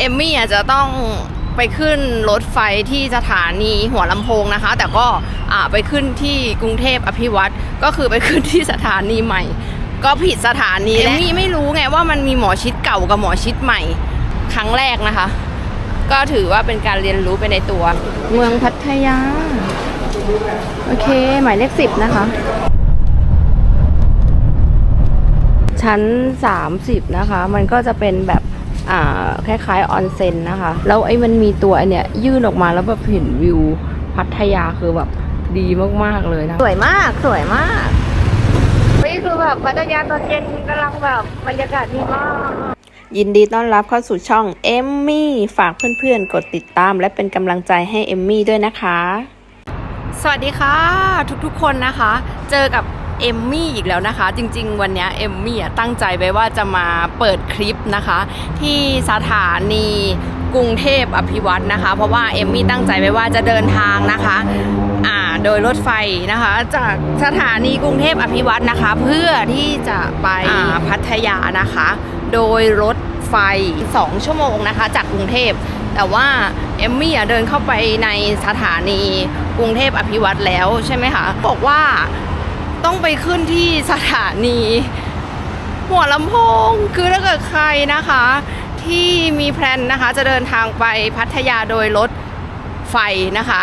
เอมมี่อาจจะต้องไปขึ้นรถไฟที่สถานีหัวลำโพงนะคะ แต่ก็อ่าไปขึ้นที่กรุงเทพอภิวัตรก็คือไปขึ้นที่สถานีใหม่ ก็ผิดสถานีเอมมี่ไม่รู้ไงว่ามันมีหมอชิดเก่ากับหมอชิดใหม่ ครั้งแรกนะคะ ก็ถือว่าเป็นการเรียนรู้ไปในตัว เมืองพัทยา โอเค หมายเลขสิบนะคะ ชั้น 30 นะคะ มันก็จะเป็นแบบอ่า คล้ายๆออนเซ็นนะคะ แล้วไอ้มันมีตัวไอเนี่ยยื่นออกมาแล้วแบบเห็นวิวพัทยาคือแบบดีมากๆเลยนะ สวยมากสวยมากนี่คือแบบพัทยาตอนเย็นกำลังแบบบรรยากาศดีมาก ยินดีต้อนรับเข้าสู่ช่องเอมมี่ฝากเพื่อนๆ กดติดตาม และเป็นกำลังใจให้เอมมี่ด้วยนะคะ สวัสดีค่ะ ทุกๆคนนะคะ เจอกับ เอมมี่อีกแล้วนะคะ จริง ๆ วันเนี้ยเอมมี่อะตั้งใจไว้ว่าจะมาเปิดคลิปนะคะ ที่สถานีกรุงเทพอภิวัตรนะคะ เพราะว่าเอมมี่ตั้งใจไว้ว่าจะเดินทางนะคะอ่าโดยรถไฟนะคะ จากสถานีกรุงเทพอภิวัตรนะคะ เพื่อที่จะไปอ่าพัทยานะคะ โดยรถไฟ 2 ชั่วโมงนะคะ จากกรุงเทพแต่ว่าเอมมี่อะเดินเข้าไปในสถานีกรุงเทพอภิวัตรแล้วใช่ไหมคะบอกว่า ต้องไปขึ้นที่สถานี หัวลำโพงคือถ้าเกิดใครนะคะ ที่มีแพลนนะคะ จะเดินทางไปพัทยาโดยรถไฟนะคะ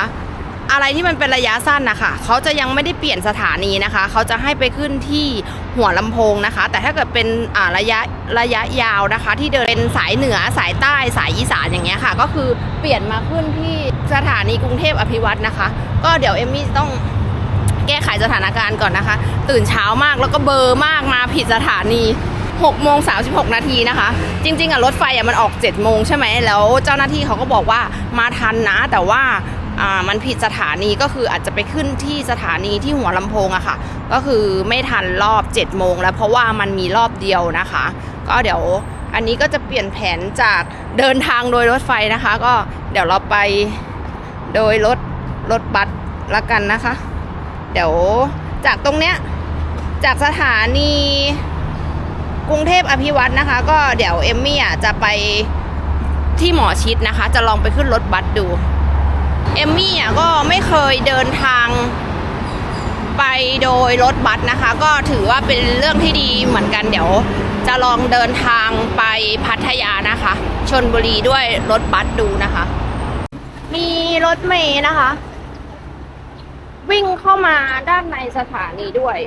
อะไรที่มันเป็นระยะสั้นนะคะเขาจะยังไม่ได้เปลี่ยนสถานีนะคะเขาจะให้ไปขึ้นที่หัวลำโพงนะคะ แต่ถ้าเกิดเป็นระยะระยะยาวนะคะ ที่เดินเป็นสายเหนือสายใต้สายอีสานอย่างเงี้ยค่ะ ก็คือเปลี่ยนมาขึ้นที่สถานีกรุงเทพอภิวัตนะคะ ก็เดี๋ยวเอมมี่ต้อง แก้ไขสถานการณ์ก่อนนะคะ ตื่นเช้ามากแล้วก็เบอร์มากมาผิดสถานี6โมง36 นาทีนะคะ จริง ๆอะรถไฟอะมันออก 7 โมงใช่ไหมแล้วเจ้าหน้าที่เขาก็บอกว่ามาทันนะ แต่ว่าอ่ามันผิดสถานีก็คืออาจจะไปขึ้นที่สถานีที่หัวลำโพงอะค่ะ ก็คือไม่ทันรอบ 7 โมงแล้วเพราะว่ามันมีรอบเดียวนะคะ ก็เดี๋ยวอันนี้ก็จะเปลี่ยนแผนจากเดินทางโดยรถไฟนะคะ ก็เดี๋ยวเราไปโดยรถรถบัสละกันนะคะ เดี๋ยวจากตรงเนี้ยจากสถานีกรุงเทพอภิวัตรนะคะ ก็เดี๋ยวเอมมี่อะจะไปที่หมอชิดนะคะ จะลองไปขึ้นรถบัสดู เอมมี่อะก็ไม่เคยเดินทางไปโดยรถบัสนะคะ ก็ถือว่าเป็นเรื่องที่ดีเหมือนกันเดี๋ยวจะลองเดินทางไปพัทยานะคะ ชนบุรีด้วยรถบัสดูนะคะ มีรถเมย์นะคะ วิ่งเข้ามาด้านในสถานีด้วย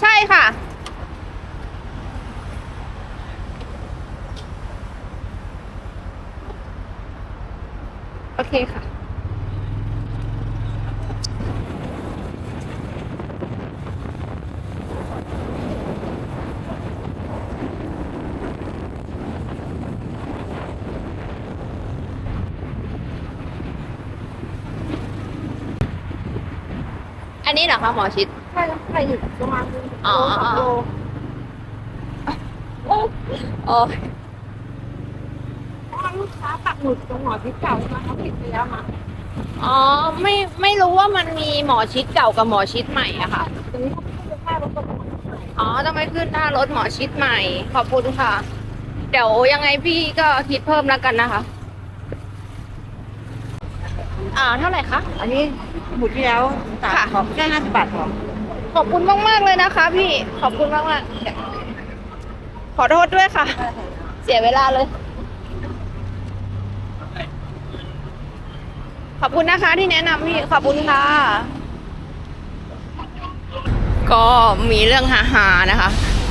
ใช่ค่ะ โอเคค่ะ นนี้เหรอคะหมอชิด ใช่ใช่อยู่ประมาณอ๋อโลสองโลโอ้โอ้ทางลูกค้าปักหมุดตรงหมอที่เก่ามาเขาผิดไปแล้วมาอ๋อไม่ไม่รู้ว่ามันมีหมอชิดเก่ากับหมอชิดใหม่อะค่ะ ตรงนี้เขาขึ้นไปค่ารถกระบะอ๋อต้องไปขึ้นหน้ารถหมอชิดใหม่ ขอบคุณค่ะ เดี๋ยวยังไงพี่ก็คิดเพิ่มแล้วกันนะคะ อ่าเท่าไหร่คะ อันนี้ หมุดที่แล้วสามค่ะ ของแค่ห้าสิบบาทของขอบคุณมากมาก ๆ เลยนะคะ พี่ ขอบคุณมากมากๆขอโทษด้วยค่ะ เสียเวลาเลย ขอบคุณนะคะที่แนะนำพี่ ขอบคุณค่ะ ก็มีเรื่องฮาๆนะคะ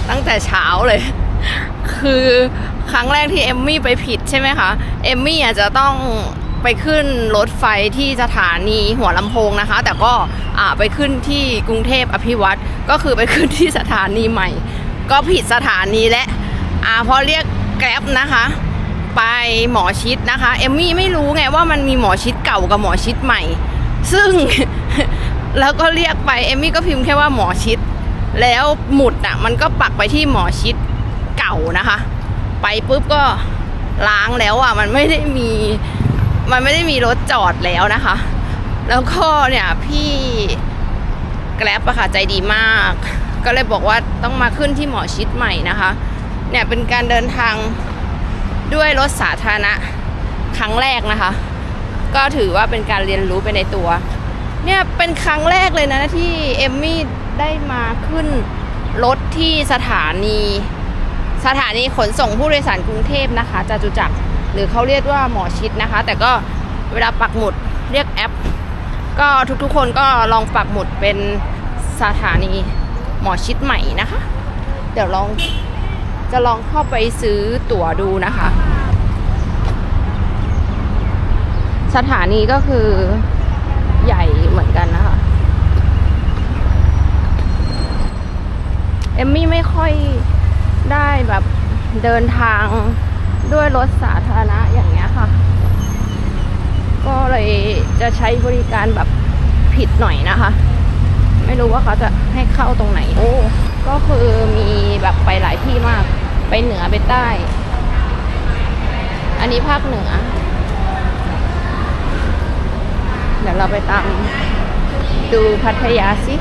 ตั้งแต่เช้าเลย คือครั้งแรกที่เอมมี่ไปผิดใช่ไหมคะ เอมมี่อาจจะต้อง ไปขึ้นรถไฟที่สถานีหัวลำโพงนะคะ แต่ก็ไปขึ้นที่กรุงเทพอภิวัตรก็คือไปขึ้นที่สถานีใหม่ ก็ผิดสถานีและอ่าพอเรียกแกร็บนะคะ ไปหมอชิดนะคะเอมมี่ไม่รู้ไงว่ามันมีหมอชิดเก่ากับหมอชิดใหม่ ซึ่ง แล้วก็เรียกไปเอมมี่ก็พิมพ์แค่ว่าหมอชิด แล้วหมุดอะมันก็ปักไปที่หมอชิดเก่านะคะ ไปปุ๊บก็ล้างแล้วอะมันไม่ได้มี มันไม่ได้มีรถจอดแล้วนะคะ แล้วก็เนี่ยพี่แกร็บอะค่ะใจดีมาก ก็เลยบอกว่าต้องมาขึ้นที่หมอชิดใหม่นะคะ เนี่ยเป็นการเดินทางด้วยรถสาธารณะครั้งแรกนะคะ ก็ถือว่าเป็นการเรียนรู้ไปในตัว เนี่ยเป็นครั้งแรกเลยนะที่เอมมี่ได้มาขึ้นรถที่สถานี สถานีขนส่งผู้โดยสารกรุงเทพนะคะจตุจักร หรือเขาเรียกว่าหมอชิดนะคะ แต่ก็เวลาปักหมุดเรียกแอป ก็ทุกๆคนก็ลองปักหมุดเป็นสถานีหมอชิดใหม่นะคะ เดี๋ยวลองจะลองเข้าไปซื้อตั๋วดูนะคะ สถานีก็คือใหญ่เหมือนกันนะคะ เอมมี่ไม่ค่อยได้แบบเดินทาง ด้วยรถสาธารณะอย่างเงี้ยค่ะ ก็เลยจะใช้บริการแบบผิดหน่อยนะคะ ไม่รู้ว่าเขาจะให้เข้าตรงไหน โอ้ก็คือมีแบบไปหลายที่มาก ไปเหนือไปใต้ อันนี้ภาคเหนือ เดี๋ยวเราไปตามดูพัทยาสิ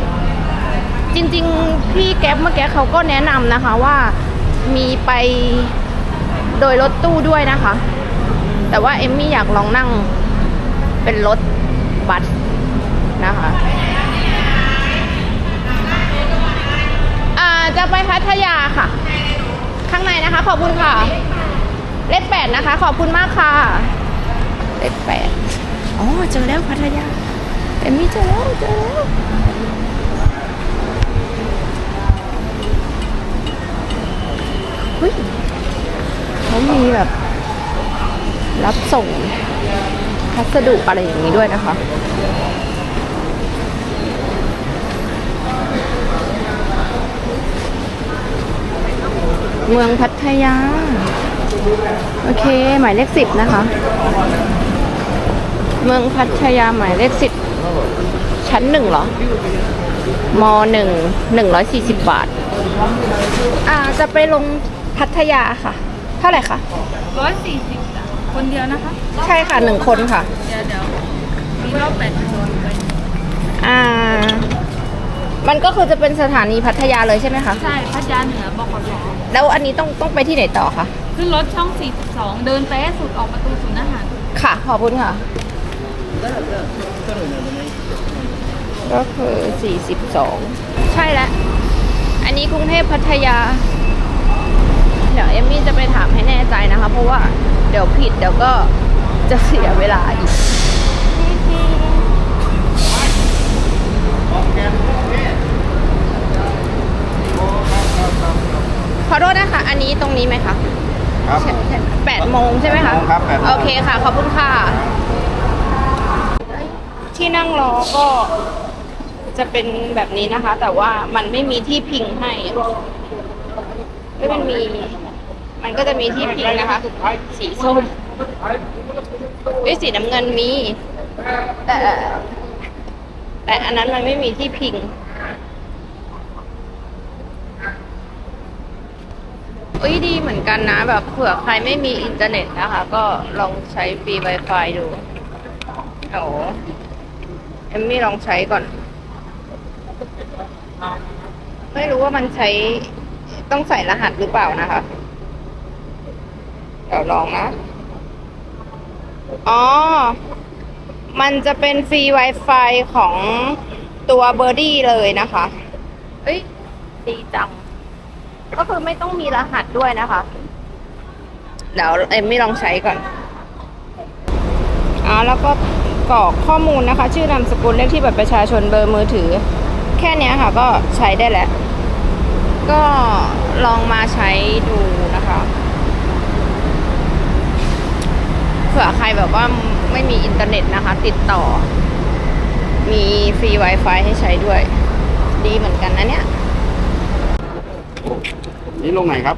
จริง ๆ พี่แก๊ปเมื่อกี้เขาก็แนะนำนะคะว่ามีไป โดยรถตู้ด้วยนะคะ แต่ว่าเอมมี่อยากลองนั่งเป็นรถบัสนะคะอ่าจะไปพัทยาค่ะ ข้างในนะคะ ขอบคุณค่ะ เลขแปดนะคะ ขอบคุณมากค่ะ เลขแปดอ๋อเจอแล้วพัทยาเอมมี่เจอแล้วเจอแล้วเฮ้ย เขามีแบบรับส่งพัสดุอะไรอย่างนี้ด้วยนะคะ เมืองพัทยา โอเค หมายเลขสิบนะคะ เมืองพัทยาหมายเลขสิบชั้นหนึ่งเหรอมหนึ่งหนึ่งร้อยสี่สิบบาท อ่าจะไปลงพัทยาค่ะ ท่าไหร่คะร้อยสี่สิบคนเดียวนะคะ ใช่ค่ะหนึ่งคนค่ะ เดี๋ยวเดี๋ยวมีรอบแปดโซนไปอ่า มันก็คือจะเป็นสถานีพัทยาเลยใช่ไหมคะ ใช่พัทยาเหนือบกสแล้วอันนี้ต้องต้องไปที่ไหนต่อคะ ขึ้นรถช่อง 42 เดินไปให้สุดออกประตูศูนย์อาหาร ค่ะ ขอบคุณค่ะ ก็คือ 42 ใช่แล้ว อันนี้กรุงเทพพัทยา เดี๋ยวเอมมี่จะไปถามให้แน่ใจนะคะ เพราะว่าเดี๋ยวผิดเดี๋ยวก็จะเสียเวลาอีกขอโทษนะคะ อันนี้ตรงนี้ไหมคะครับแปดโมงใช่ไหมคะแปดโมงครับแปดโมงโอเคค่ะ ขอบคุณค่ะ ที่นั่งรอก็จะเป็นแบบนี้นะคะ แต่ว่ามันไม่มีที่พิงให้ ไม่มันมี มันก็จะมีที่พิงนะคะ สีส้มเอ้ยสีน้ำเงินมี แต่ แต่อันนั้นมันไม่มีที่พิงเอ้ยดีเหมือนกันนะแบบเผื่อใครไม่มีอินเทอร์เน็ตนะคะ ก็ลองใช้ฟรี Wi-Fi ดูโอ้เอมมี่ลองใช้ก่อน ไม่รู้ว่ามันใช้ต้องใส่รหัสหรือเปล่านะคะ ดี๋ยวลองนะ อ๋อ มันจะเป็นฟรี Wi-Fi ของตัวเบอร์ดี้เลยนะคะ เอ้ย ดีจัง ก็คือไม่ต้องมีรหัสด้วยนะคะ เดี๋ยวเอมมี่ลองใช้ก่อนอ่าแล้วก็กรอกข้อมูลนะคะ ชื่อนามสกุลเลขที่บัตรประชาชนเบอร์มือถือ แค่เนี้ยค่ะก็ใช้ได้แล้ว ก็ลองมาใช้ดูนะคะ เผื่อใครแบบว่าไม่มีอินเทอร์เน็ตนะคะ ติดต่อ มีฟรี Wi-Fi ให้ใช้ด้วย ดีเหมือนกันนะเนี่ย นี่ลงไหนครับ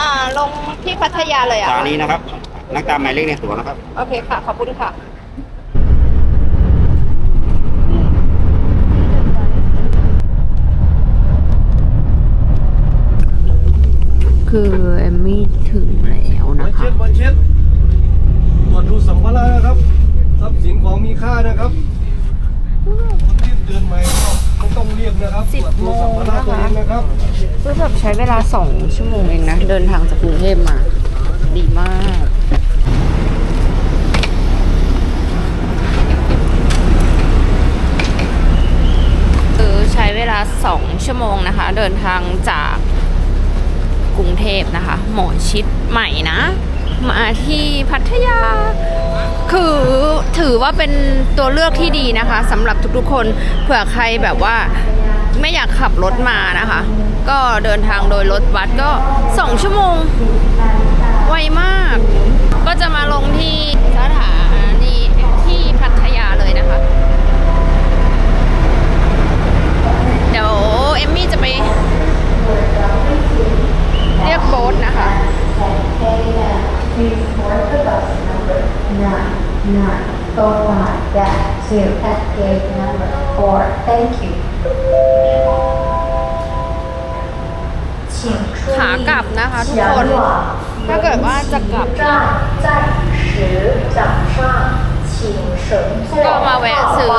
อ่าลงที่พัทยาเลยสอะถานีนะครับ นักตามหมายเลขในตั๋วนะครับ โอเคค่ะ ขอบคุณค่ะ คือเอมมี่ถึงแล้วนะวันคะเช็ดวันเช็ดตรว จดูสัมภาระนะครับทรัพย์สินของมีค่านะครับคนที่เตือนใหม่ก็ต้องเรียกนะครับสิบโมงนะคะ นะครับก็แบบใช้เวลาสองชั่วโมงเองนะ เดินทางจากกรุงเทพมา ดีมาก คือใช้เวลาสองชั่วโมงนะคะ เดินทางจากกรุงเทพนะคะ หมอชิดใหม่นะ มาที่พัทยา คือถือว่าเป็นตัวเลือกที่ดีนะคะสำหรับทุกๆคนเผื่อใครแบบว่าไม่อยากขับรถมานะคะ ก็เดินทางโดยรถบัสก็2ชั่วโมง ไวมาก ก็จะมาลงที่สถานีที่พัทยาเลยนะคะ เดี๋ยวเอมมี่จะไปเรียกโบ๊ทนะคะ nine nine four five dash zero at gate number four. Thank you. 请注 ขากลับนะคะทุกคน 前往 ถ้าเกิดว่าจะกลับ 站在十早上，请乘坐 ก็มาแวะซื้อ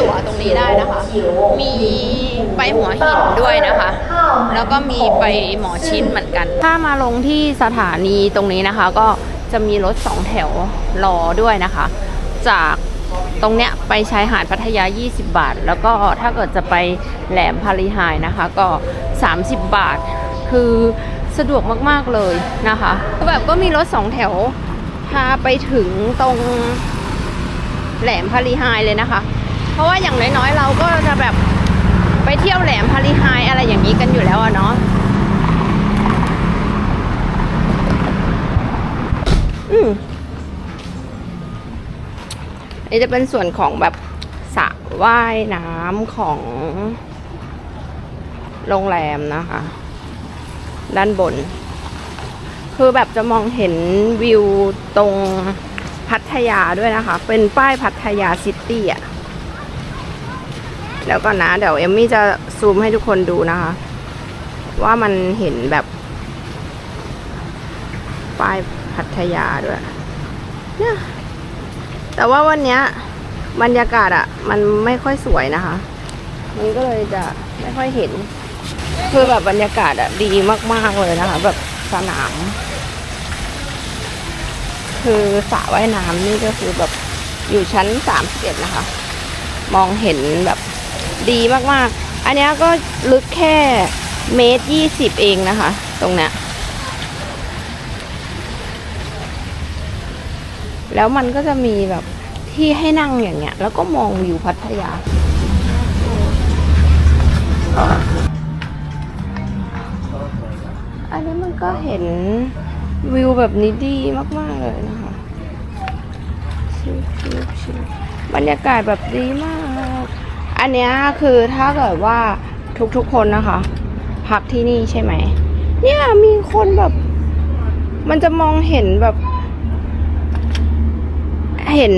ตั๋วตรงนี้ได้นะคะ มีไปหัวหินด้วยนะคะ แล้วก็มีไปหมอชิดเหมือนกัน ถ้ามาลงที่สถานีตรงนี้นะคะ ก็จะมีรถสองแถวรอด้วยนะคะ จากตรงเนี้ยไปชายหาดพัทยา 20 บาท แล้วก็ถ้าเกิดจะไปแหลมพารีไฮนะคะ ก็ 30 บาท คือสะดวกมากๆเลยนะคะแบบก็มีรถสองแถวพาไปถึงตรง แหลมพารีไฮเลยนะคะ เพราะว่าอย่างน้อยๆ เราก็จะแบบไปเที่ยวแหลมพารีไฮอะไรอย่างนี้กันอยู่แล้วอะเนาะอืมอันนี้จะเป็นส่วนของแบบสระว่ายน้ำของโรงแรมนะคะ ด้านบน คือแบบจะมองเห็นวิวตรง พัทยาด้วยนะคะ เป็นป้ายพัทยาซิตี้อะแล้วก่อนนะ เดี๋ยวเอมมี่จะซูมให้ทุกคนดูนะคะ ว่ามันเห็นแบบ ป้ายพัทยาด้วยเนี่ยแต่ว่าวันเนี้ยบรรยากาศอะมันไม่ค่อยสวยนะคะ มันก็เลยจะไม่ค่อยเห็น คือแบบบรรยากาศอะดีมาก ๆ เลยนะคะ แบบสนาม คือสระว่ายน้ำนี่ก็คือแบบอยู่ชั้น 31 นะคะ มองเห็นแบบดีมากๆ อันนี้ก็ลึกแค่เมตรยี่สิบเองนะคะ ตรงเนี้ยแล้วมันก็จะมีแบบที่ให้นั่งอย่างเงี้ย แล้วก็มองวิวพัทยา อันนี้มันก็เห็น วิวแบบนี้ดีมาก ๆ เลยนะคะชิวชิบรรยากาศแบบดีมาก อันเนี้ยคือถ้าเกิดว่าทุกๆคนนะคะ พักที่นี่ใช่ไหม เนี่ยมีคนแบบ มันจะมองเห็นแบบ เห็น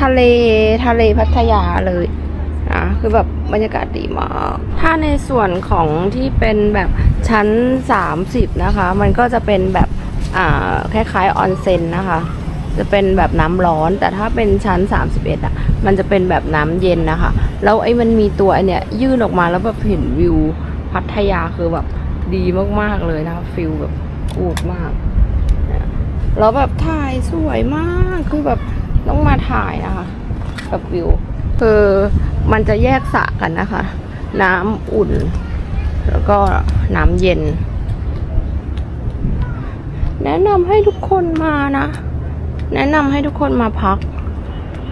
ทะเลทะเลพัทยาเลยนะคือแบบ บรรยากาศดีมาก ถ้าในส่วนของที่เป็นแบบชั้น 30 นะคะ มันก็จะเป็นแบบคล้ายๆออนเซ็นนะคะ จะเป็นแบบน้ำร้อน แต่ถ้าเป็นชั้น 31อะ มันจะเป็นแบบน้ำเย็นนะคะ แล้วไอ้มันมีตัวเนี้ยยื่นออกมาแล้วแบบเห็นวิวพัทยาคือแบบดีมากๆเลยนะคะฟิลแบบกูดมากแล้วแบบถ่ายสวยมากคือแบบต้องมาถ่ายนะคะ กับวิว คือมันจะแยกสระกันนะคะ น้ำอุ่น แล้วก็น้ำเย็น แนะนำให้ทุกคนมานะ แนะนำให้ทุกคนมาพัก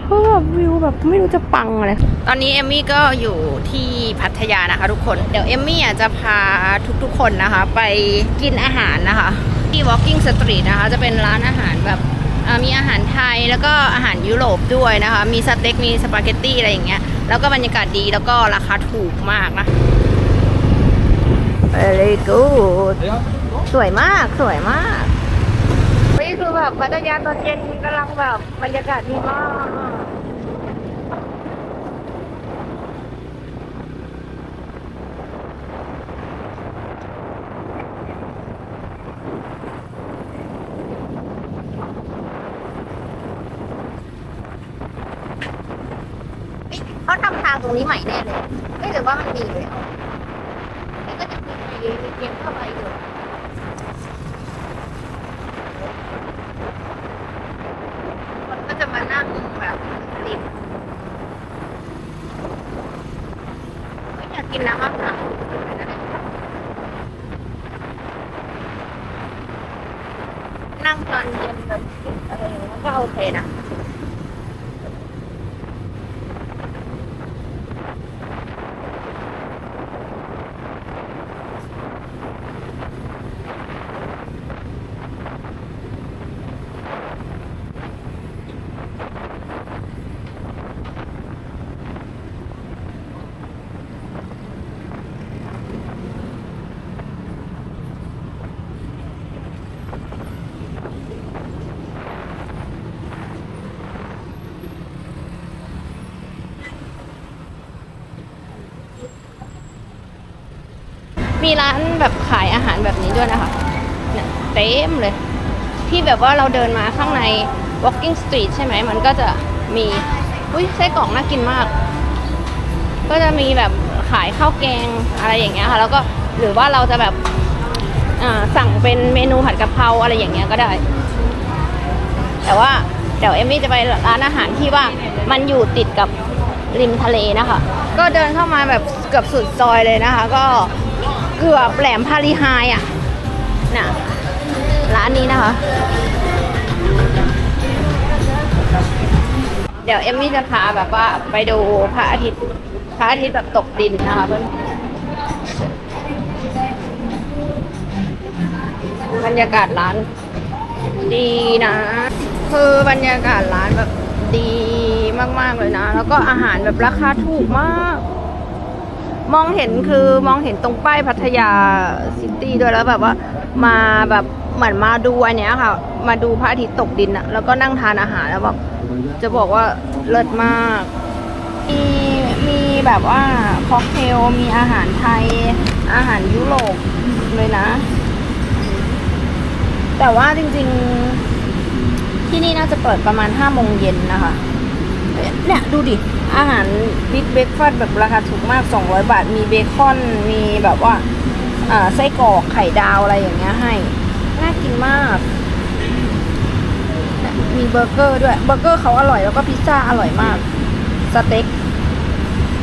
เพราะแบบวิวแบบไม่รู้จะปังอะไรตอนนี้เอมมี่ก็อยู่ที่พัทยานะคะ ทุกคนเดี๋ยวเอมมี่จะพาทุกๆคนนะคะ ไปกินอาหารนะคะ ที่ Walking Street นะคะ จะเป็นร้านอาหารแบบ มีอาหารไทยแล้วก็อาหารยุโรปด้วยนะคะ มีสเต็กมีสปาเกตตี้อะไรอย่างเงี้ย แล้วก็บรรยากาศดีแล้วก็ราคาถูกมากนะ Very good สวยมากสวยมากนี่คือแบบพัทยาตอนเย็นกำลังแบบบรรยากาศดีมาก เขาทำทางตรงนี้ใหม่แน่เลยเอ้ยหรือว่ามันดีเลยอะนี่ก็จะมีไปเรียงเข้าไปอยู่คนก็จะมานั่งแบบริมเฮ้ยากกินน้ำมะพร้าวนั่งตอนเย็นแบบอะไรอย่างเงี้ยก็โอเคนะ มีร้านแบบขายอาหารแบบนี้ด้วยนะคะเนี่ยเต็มเลย ที่แบบว่าเราเดินมาข้างใน walking street ใช่ไหม มันก็จะมีอุ้ยไส้กรอกน่ากินมาก ก็จะมีแบบขายข้าวแกงอะไรอย่างเงี้ยค่ะ แล้วก็หรือว่าเราจะแบบอ่าสั่งเป็นเมนูผัดกะเพราอะไรอย่างเงี้ยก็ได้ แต่ว่าเดี๋ยวเอมมี่จะไปร้านอาหารที่ว่ามันอยู่ติดกับริมทะเลนะคะ ก็เดินเข้ามาแบบเกือบสุดซอยเลยนะคะ ก็ เกือบแหลมพาลีไฮอะน่ะร้านนี้นะคะ เดี๋ยวเอมมี่จะพาแบบว่าไปดูพระอาทิตย์พระอาทิตย์แบบตกดินนะคะเพื่อนบรรยากาศร้าน ดีนะ คือบรรยากาศร้านแบบดีมาก ๆ เลยนะ แล้วก็อาหารแบบราคาถูกมาก มองเห็นคือมองเห็นตรงป้ายพัทยาซิตี้ด้วยแล้วแบบว่ามาแบบเหมือนมาดูอันเนี้ยค่ะ มาดูพระอาทิตย์ตกดินอะแล้วก็นั่งทานอาหารแล้วแบบจะบอกว่าเลิศมาก มีมีแบบว่าค็อกเทลมีอาหารไทย อาหารยุโรปเลยนะ แต่ว่าจริงๆ ที่นี่น่าจะเปิดประมาณ5โมงเย็นนะคะ เนี่ยดูดิ อาหารบิ๊กเบคฟาสแบบราคาถูกมาก 200 บาท มีเบคอน มีแบบว่าอ่าไส้กรอกไข่ดาวอะไรอย่างเงี้ยให้ น่ากินมากเนี่ยมีเบอร์เกอร์ด้วย เบอร์เกอร์เขาอร่อยแล้วก็พิซซ่าอร่อยมาก สเต็ก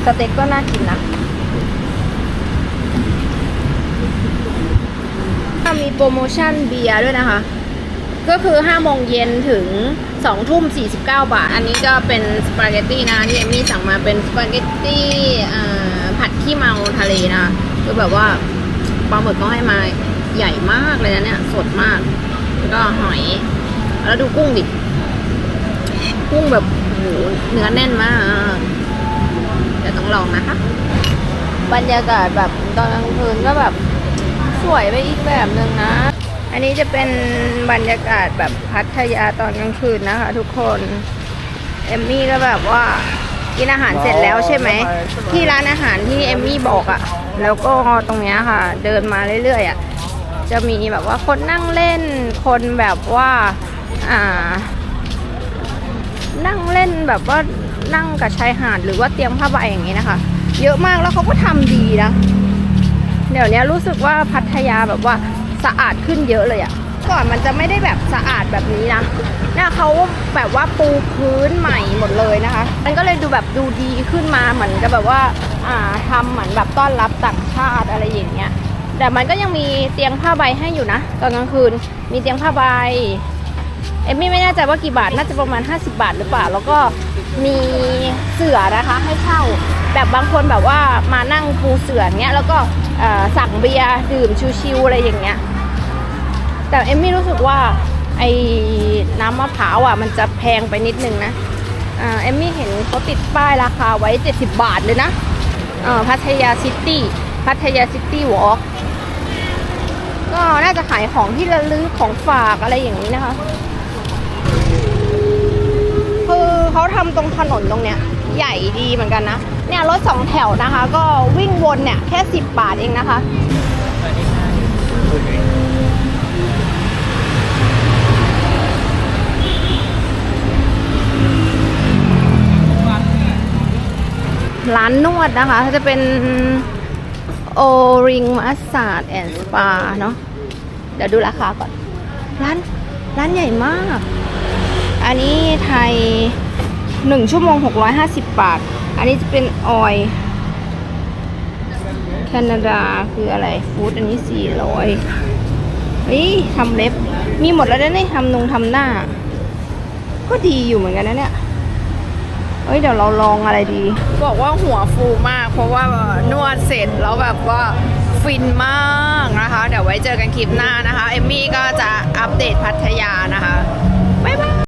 สเต็กก็น่ากินนะมีโปรโมชั่นเบียร์ด้วยนะคะ ก็คือ5โมงเย็นถึง2ทุ่ม49 บาท อันนี้ก็เป็นสปาเกตตี้นะที่เอมี่สั่งมาเป็นสปาเกตตี้ผัดขี้เมาทะเลนะ คือแบบว่าปลาหมึกเขาให้มาใหญ่มากเลยนะเนี่ย สดมาก แล้วก็หอย แล้วดูกุ้งดิ กุ้งแบบโอ้โหเนื้อแน่นมากเดี๋ยวต้องลองนะคะ บรรยากาศแบบตอนกลางคืนก็แบบสวยไปอีกแบบหนึ่งนะ อันนี้จะเป็นบรรยากาศแบบพัทยาตอนกลางคืนนะคะ ทุกคน เอมมี่ก็แบบว่ากินอาหารเสร็จแล้วใช่ไหม ที่ร้านอาหารที่เอมมี่บอกอะ่ะ แล้วก็ตรงเนี้ยค่ะ เดินมาเรื่อยๆอะ่ะจะมีแบบว่าคนนั่งเล่นคนแบบว่าอ่า นั่งเล่นแบบว่านั่งกับชายหาดหรือว่าเตียงผ้าใบอย่างนี้นะคะ เยอะมากแล้วเขาก็ทำดีนะ เดี๋ยวนี้รู้สึกว่าพัทยาแบบว่า สะอาดขึ้นเยอะเลยอะก่อนมันจะไม่ได้แบบสะอาดแบบนี้นะเนี่ยเขาแบบว่าปูพื้นใหม่หมดเลยนะคะ มันก็เลยดูแบบดูดีขึ้นมาเหมือนกับแบบว่าอ่าทำเหมือนแบบต้อนรับต่างชาติอะไรอย่างเงี้ย แต่มันก็ยังมีเตียงผ้าใบให้อยู่นะตอนกลางคืนมีเตียงผ้าใบเอมมี่ไม่แน่ใจว่ากี่บาทน่าจะประมาณ 50 บาทหรือเปล่า แล้วก็มีเสือนะคะให้เช่าแบบบางคนแบบว่ามานั่งปูเสื่อเนี้ยแล้วก็สั่งเบียร์ดื่มชิวๆอะไรอย่างเงี้ย แต่เอมมี่รู้สึกว่าไอ้น้ำมะพร้าวอะมันจะแพงไปนิดนึงนะอ่าเอมมี่เห็นเขาติดป้ายราคาไว้ 70 บาทเลยนะอ่อพัทยาซิตี้พัทยาซิตี้วอล์กก็น่าจะขายของที่ระลึกของฝากอะไรอย่างนี้นะคะ คือเขาทำตรงถนนตรงเนี้ย ใหญ่ดีเหมือนกันนะ เนี่ยรถสองแถวนะคะ ก็วิ่งวนเนี่ย แค่ 10 บาทเองนะคะ ร้านนวดนะคะจะเป็นโอริงมัสซาดแอนด์สปาเนาะเดี๋ยวดูราคาก่อน ร้าน ร้านใหญ่มาก อันนี้ไทย 1 ชั่วโมง 650 บาท อันนี้จะเป็นออยแคนาดาคืออะไร ฟู้ดอันนี้สี่ร้อยนี่ทำเล็บ มีหมดแล้วนะนี่ทำนงทำหน้า ก็ดีอยู่เหมือนกันนะเนี่ย เอ้ยเดี๋ยวเราลองอะไรดี บอกว่าหัวฟูมาก เพราะว่านวดเสร็จแล้วแบบว่าฟินมากนะคะ เดี๋ยวไว้เจอกันคลิปหน้านะคะ เอมมี่ก็จะอัปเดตพัทยานะคะ